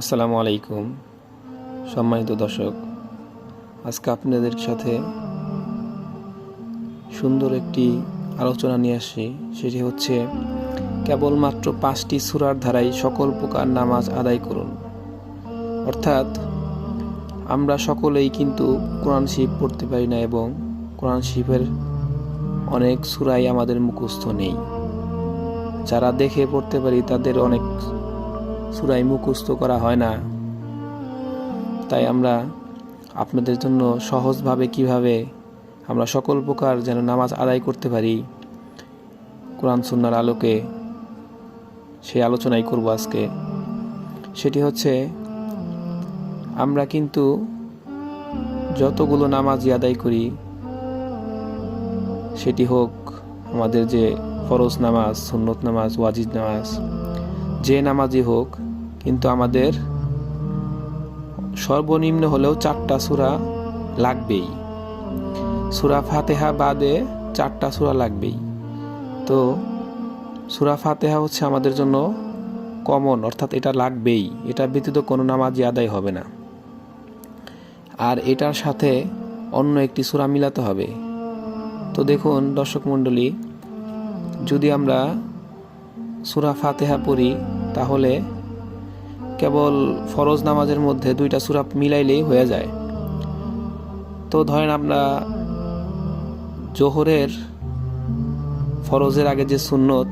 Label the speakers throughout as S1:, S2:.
S1: আসসালামু আলাইকুম, সম্মানিত দর্শক। আজকে আপনাদের সাথে সুন্দর একটি আলোচনা নিয়ে আসি সেটি হচ্ছে, কেবলমাত্র পাঁচটি সুরার ধারাই সকল প্রকার নামাজ আদায় করুন। অর্থাৎ, আমরা সকলেই কিন্তু কোরআন শিব পড়তে পারি না এবং কোরআন শিবের অনেক সুরাই আমাদের মুখস্থ নেই। যারা দেখে পড়তে পারি, তাদের অনেক সুরাই মুখস্থ করা হয় না। তাই আমরা আপনাদের জন্য সহজভাবে কীভাবে আমরা সকল প্রকার যেন নামাজ আদায় করতে পারি, কোরআন সুন্নার আলোকে সেই আলোচনাই করব আজকে। সেটি হচ্ছে, আমরা কিন্তু যতগুলো নামাজই আদায় করি, সেটি হোক আমাদের যে ফরজ নামাজ, সুন্নত নামাজ ওয়াজিদ নামাজ যে নামাজই হোক, কিন্তু আমাদের সর্বনিম্ন হলেও চারটা সুরা লাগবেই। সুরা ফাতেহা বাদে চারটা সুরা লাগবেই। তো সুরা ফাতেহা হচ্ছে আমাদের জন্য কমন, অর্থাৎ এটা লাগবেই। এটা ব্যতীত কোনো নামাজই আদায় হবে না। আর এটার সাথে অন্য একটি সুরা মিলাতে হবে। তো দেখুন দর্শক মণ্ডলী, যদি আমরা সুরা ফাতেহা পড়ি, তাহলে কেবল ফরজ নামাজের মধ্যে দুইটা সুরা মিলাইলেই হয়ে যায়। তো ধরেন আমরা জোহরের ফরজের আগে যে সুন্নত,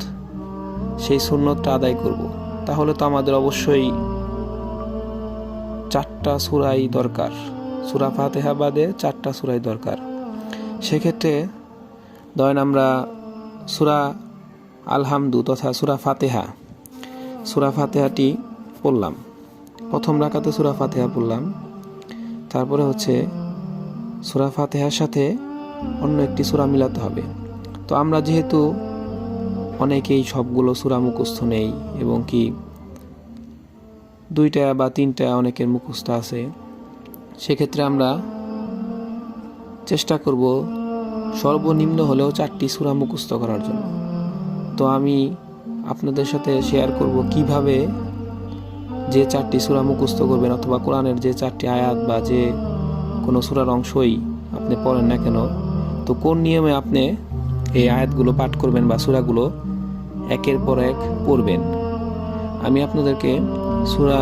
S1: সেই সুন্নতটা আদায় করব। তাহলে তো আমাদের অবশ্যই চারটা সুরাই দরকার। সুরা ফাতেহা বাদে চারটা সুরাই দরকার। সেক্ষেত্রে ধরেন আমরা সুরা আলহামদু তথা সুরা ফাতেহা। সুরা ফাতেহাটি পড়লাম। প্রথম রাকাতে সুরা ফাতেহা পড়লাম। তারপরে হচ্ছে সুরা ফাতেহার সাথে অন্য একটি সুরা মিলাতে হবে। তো আমরা যেহেতু অনেকেই সবগুলো সুরা মুখস্থ নেই এবং কি দুইটা বা তিনটা অনেকের মুখস্থ আছে, সেক্ষেত্রে আমরা চেষ্টা করব সর্বনিম্ন হলেও চারটি সুরা মুখস্থ করার জন্য। তো আমি আপনাদের সাথে শেয়ার করব কীভাবে যে চারটি সুরা মুখস্থ করবেন অথবা কোরআনের যে চারটি আয়াত বা যে কোনো সুরার অংশই আপনি পড়েন না কেন, তো কোন নিয়মে আপনি এই আয়াতগুলো পাঠ করবেন বা সুরাগুলো একের পর এক পড়বেন? আমি আপনাদেরকে সুরা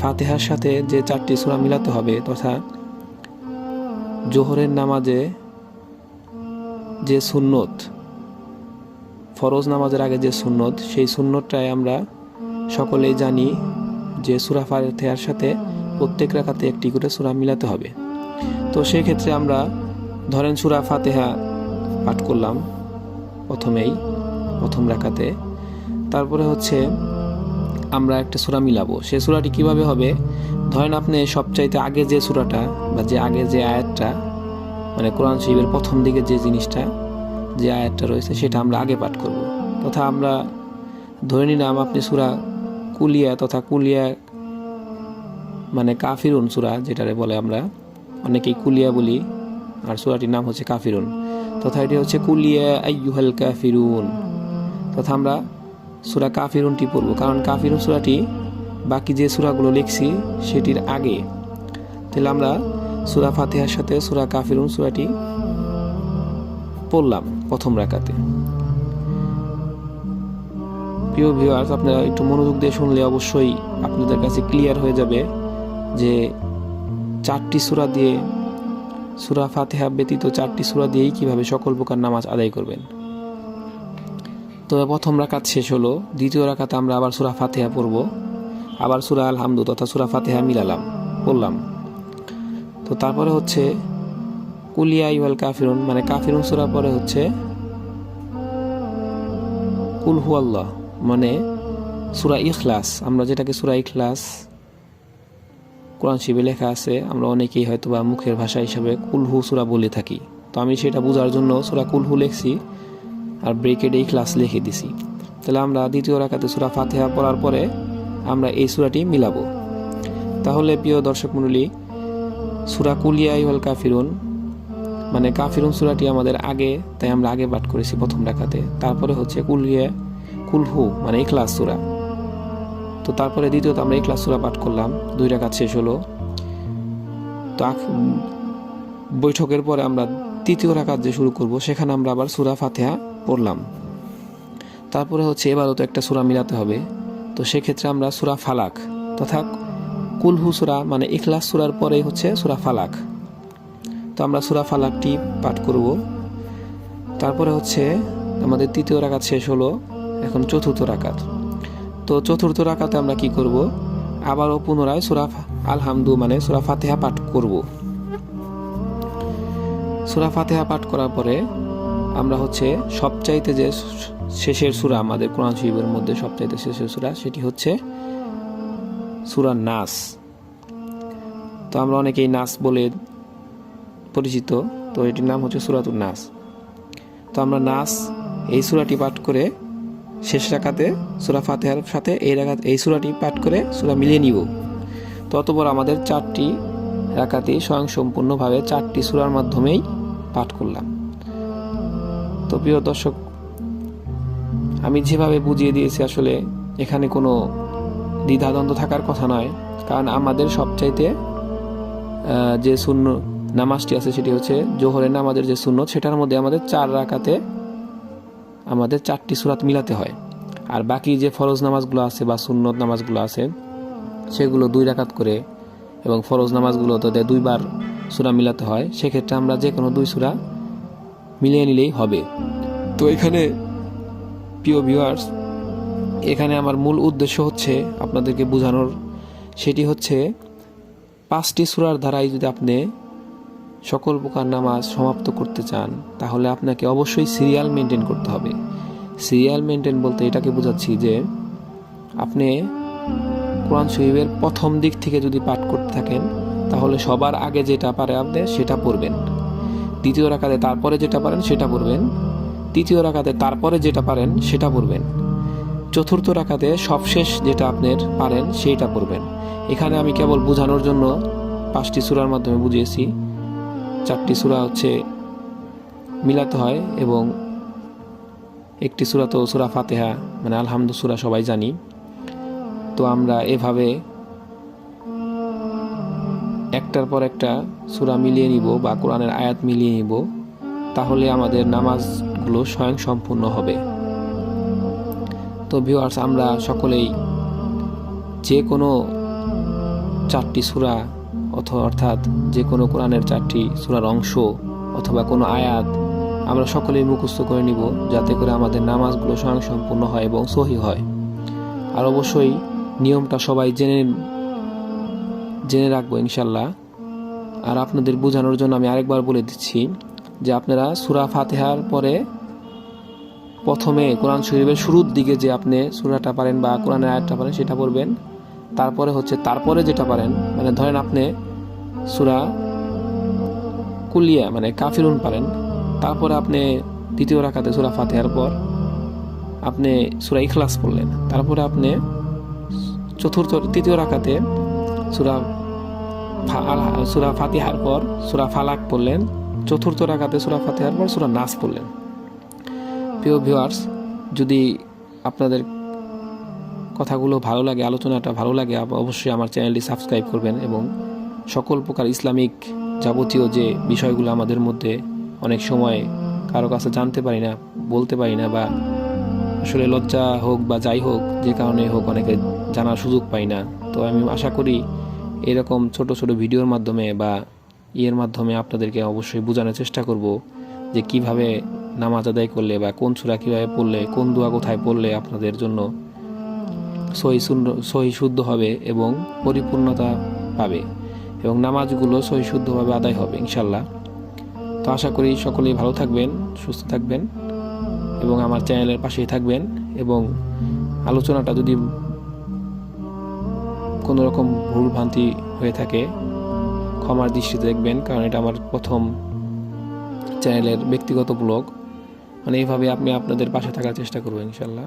S1: ফাতেহার সাথে যে চারটি সুরা মিলাতে হবে তথা জোহরের নামাজে যে সুন্নত ফরজ নামাজের আগে যে সুন্নত, সেই সুন্নতটাই আমরা সকলেই জানি যে সুরা ফাতেহার সাথে প্রত্যেক রাখাতে একটি করে সুরা মিলাতে হবে। তো সেক্ষেত্রে আমরা ধরেন সুরা ফাতেহা পাঠ করলাম প্রথমেই, প্রথম রাখাতে তারপরে হচ্ছে আমরা একটা সুরা মিলাবো। সে সুরাটি কীভাবে হবে? ধরেন আপনি সবচাইতে আগে যে সুরাটা বা যে আগে যে আয়াতটা মানে কোরআন শরীফের প্রথম দিকে যে জিনিসটা যে আয়াতটা রয়েছে সেটা আমরা আগে পাঠ করব। তথা আমরা ধরে নিলাম আপনি সুরা কুলিয়া তথা কুলিয়া মানে কাফিরুন সুরা যেটারে বলে আমরা অনেকেই কুলিয়া বলি, আর সুরাটির নাম হচ্ছে কাফিরুন। তথা এটি হচ্ছে কুলিয়া আইয়ুহাল কাফিরুন। তথা আমরা সুরা কাফিরুনটি পড়ব, কারণ কাফিরুন সুরাটি বাকি যে সুরাগুলো লিখছি সেটির আগে। তাহলে আমরা সুরা ফাতিহার সাথে সুরা কাফিরুন সুরাটি পড়লাম। প্রথম রাকাতে। প্রিয় ভিউয়ার্স আপনারা একটু মনোযোগ দিয়ে শুনলে অবশ্যই আপনাদের কাছে ক্লিয়ার হয়ে যাবে যে চারটি সুরা দিয়ে, সুরা ফাতেহা ব্যতীত চারটি সুরা দিয়েই কীভাবে সকল প্রকার নামাজ আদায় করবেন। তো প্রথম রাকাত শেষ হলো, দ্বিতীয় রাকাতে আমরা আবার সুরা ফাতেহা পড়ব, আবার সুরা আলহামদু তথা সুরা ফাতেহা মিলালাম, পড়লাম। তো তারপরে হচ্ছে কুলিয়া ইউল কাফিরুন মানে কাফিরুন সুরা পরে হচ্ছে কুলহু আল্লাহ মানে সুরা ইখলাস। আমরা যেটাকে সুরা ইখলাস কোরআন শিবে লেখা আছে, আমরা অনেকেই হয়তো বা মুখের ভাষা হিসাবে কুলহু সুরা বলে থাকি। তো আমি সেটা বোঝার জন্য সুরা কুলহু লিখছি আর ব্রেকেড এই ক্লাস লিখে দিছি। তাহলে আমরা দ্বিতীয় রাখাতে সুরা ফাতেহা পড়ার পরে আমরা এই সুরাটি মিলাবো। তাহলে প্রিয় দর্শক মণ্ডলী, সুরা কুলিয়া ইউল কাফিরুন মানে কাফিরুন সুরাটি আমাদের আগে, তাই আমরা আগে পাঠ করেছি প্রথম রাখাতে। তারপরে হচ্ছে কুলিয়া কুলহু মানে ইখলাস সুরা। তো তারপরে দ্বিতীয়ত আমরা এই ক্লাস সুরা পাঠ করলাম, দুই রাকাত শেষ হলো। তো বৈঠকের পরে আমরা তৃতীয় রাকাত যে শুরু করব, সেখানে আমরা আবার সুরা ফাতেহা পড়লাম। তারপরে হচ্ছে এবারও তো একটা সুরা মিলাতে হবে। তো সেক্ষেত্রে আমরা সুরা ফালাক, তথা কুলহু সুরা মানে ইখলাস সুরার পরেই হচ্ছে সুরা ফালাক। তো আমরা সুরা ফালাকটি পাঠ করব। তারপরে হচ্ছে আমাদের তৃতীয় রাকাত শেষ হলো, এখন চতুর্থ রাকাত। তো চতুর্থ রাকাতে আমরা কি করব? আবারও পুনরায় সুরা আলহামদু মানে সুরা ফাতেহা পাঠ করব। সুরা ফাতেহা পাঠ করার পরে আমরা হচ্ছে সবচাইতে যে শেষের সুরা আমাদের কোরআন শরীফের মধ্যে সবচাইতে শেষের সুরা, সেটি হচ্ছে সুরা নাস। তো আমরা অনেকেই নাস বলে পরিচিত, তো এটির নাম হচ্ছে সুরাতুর নাস। তো আমরা নাস এই সুরাটি পাঠ করে শেষ রাখাতে সুরা ফাতেহার সাথে এই রাখাত এই সুরাটি পাঠ করে সুরা মিলিয়ে নিব। তো অতপর আমাদের চারটি রাখাতেই স্বয়ংসম্পূর্ণভাবে চারটি সুরার মাধ্যমেই পাঠ করলাম। তো প্রিয় দর্শক, আমি যেভাবে বুঝিয়ে দিয়েছি আসলে এখানে কোনো দ্বিধাদ্বন্দ্ব থাকার কথা নয়, কারণ আমাদের সবচাইতে যে শূন্য নামাজটি আছে, সেটি হচ্ছে জোহরের নামাজের যে সুন্নত, সেটার মধ্যে আমাদের চার রাকাতে আমাদের চারটি সুরাত মিলাতে হয়। আর বাকি যে ফরজ নামাজগুলো আছে বা সুন্নত নামাজগুলো আছে, সেগুলো দুই রাকাত করে এবং ফরজ নামাজগুলো তো দুইবার সুরা মিলাতে হয়, সেক্ষেত্রে আমরা যে কোনো দুই সুরা মিলিয়ে নিলেই হবে। তো এখানে প্রিয় ভিউয়ার্স এখানে আমার মূল উদ্দেশ্য হচ্ছে আপনাদেরকে বোঝানোর, সেটি হচ্ছে পাঁচটি সুরার দ্বারাই যদি আপনি সকল প্রকার নামাজ সমাপ্ত করতে চান, তাহলে আপনাকে অবশ্যই সিরিয়াল মেনটেন করতে হবে। সিরিয়াল মেনটেন বলতে এটাকে বোঝাচ্ছি যে, আপনি কোরআন শরীফের প্রথম দিক থেকে যদি পাঠ করতে থাকেন, তাহলে সবার আগে যেটা পারে আপনি, সেটা পড়বেন। দ্বিতীয় রাখাতে তারপরে যেটা পারেন, সেটা পড়বেন। তৃতীয় রাখাতে তারপরে যেটা পারেন, সেটা পড়বেন। চতুর্থ রাখাতে সবশেষ যেটা আপনার পারেন সেইটা পড়বেন। এখানে আমি কেবল বোঝানোর জন্য পাঁচটি সূরার মাধ্যমে বুঝিয়েছি। চারটি সূরা হচ্ছে মিলাতে হয় এবং একটি সূরা তো সুরা ফাতেহা মানে আলহামদু সূরা সবাই জানি। তো আমরা এভাবে একটার পর একটা সূরা মিলিয়ে নিব বা কোরআনের আয়াত মিলিয়ে নিব, তাহলে আমাদের নামাজগুলো স্বয়ং সম্পূর্ণ হবে। তো ভিউয়ার্স আমরা সকলেই যে কোনো চারটি সূরা অথবা অর্থাৎ যে কোনো কোরআনের চারটি সূরার অংশ অথবা কোনো আয়াত, আমরা সকলেই মুখস্থ করে নিব যাতে করে আমাদের নামাজগুলো স্বয়ং সম্পূর্ণ হয় এবং সহি হয়। আর অবশ্যই নিয়মটা সবাই জেনে জেনে রাখব ইনশাল্লাহ আর আপনাদের বোঝানোর জন্য আমি আরেকবার বলে দিচ্ছি যে আপনারা সুরা ফাতেহার পরে প্রথমে কোরআন শরীফের শুরুর দিকে যে আপনি সুরাটা পারেন বা কোরআনের আয়াতটা পারেন সেটা পড়বেন। তারপরে হচ্ছে, তারপরে যেটা পারেন মানে ধরেন আপনি সুরা কুলিয়া মানে কাফিরুন পারেন, তারপরে আপনি দ্বিতীয় রাখাতে সুরা ফাতেহার পর আপনি সুরা ইখলাস পড়লেন, তারপরে আপনি চতুর্থ, তৃতীয় রাখাতে সুরা সুরা ফাতিহার পর সুরা ফালাক পড়লেন, চতুর্থ রাখাতে সুরা ফাতিহার পর সুরা নাস পড়লেন। প্রিয় ভিউয়ার্স যদি আপনাদের কথাগুলো ভালো লাগে, আলোচনাটা ভালো লাগে অবশ্যই আমার চ্যানেলটি সাবস্ক্রাইব করবেন এবং সকল প্রকার ইসলামিক যাবতীয় যে বিষয়গুলো আমাদের মধ্যে অনেক সময় কারও কাছে জানতে পারি না, বলতে পারি না বা আসলে লজ্জা হোক বা যাই হোক, যে কারণে হোক অনেকে জানার সুযোগ পাই না। তো আমি আশা করি এরকম ছোট ছোট ভিডিওর মাধ্যমে বা ইয়ের মাধ্যমে আপনাদেরকে অবশ্যই বোঝানোর চেষ্টা করব যে কীভাবে নামাজ আদায় করলে বা কোন সুরা কীভাবে পড়লে, কোন দোয়া কোথায় পড়লে আপনাদের জন্য সহি শূন্য সহি শুদ্ধ হবে এবং পরিপূর্ণতা পাবে এবং নামাজগুলো সহি শুদ্ধভাবে আদায় হবে ইনশাল্লাহ তো আশা করি সকলেই ভালো থাকবেন, সুস্থ থাকবেন এবং আমার চ্যানেলের পাশেই থাকবেন এবং আলোচনাটা যদি কোনো রকম ভুল ভ্রান্তি হয়ে থাকে, ক্ষমার দৃষ্টিতে দেখবেন, কারণ এটা আমার প্রথম চ্যানেলের ব্যক্তিগত ব্লগ। মানে এইভাবে আপনি আপনাদের পাশে থাকার চেষ্টা করবেন ইনশাল্লাহ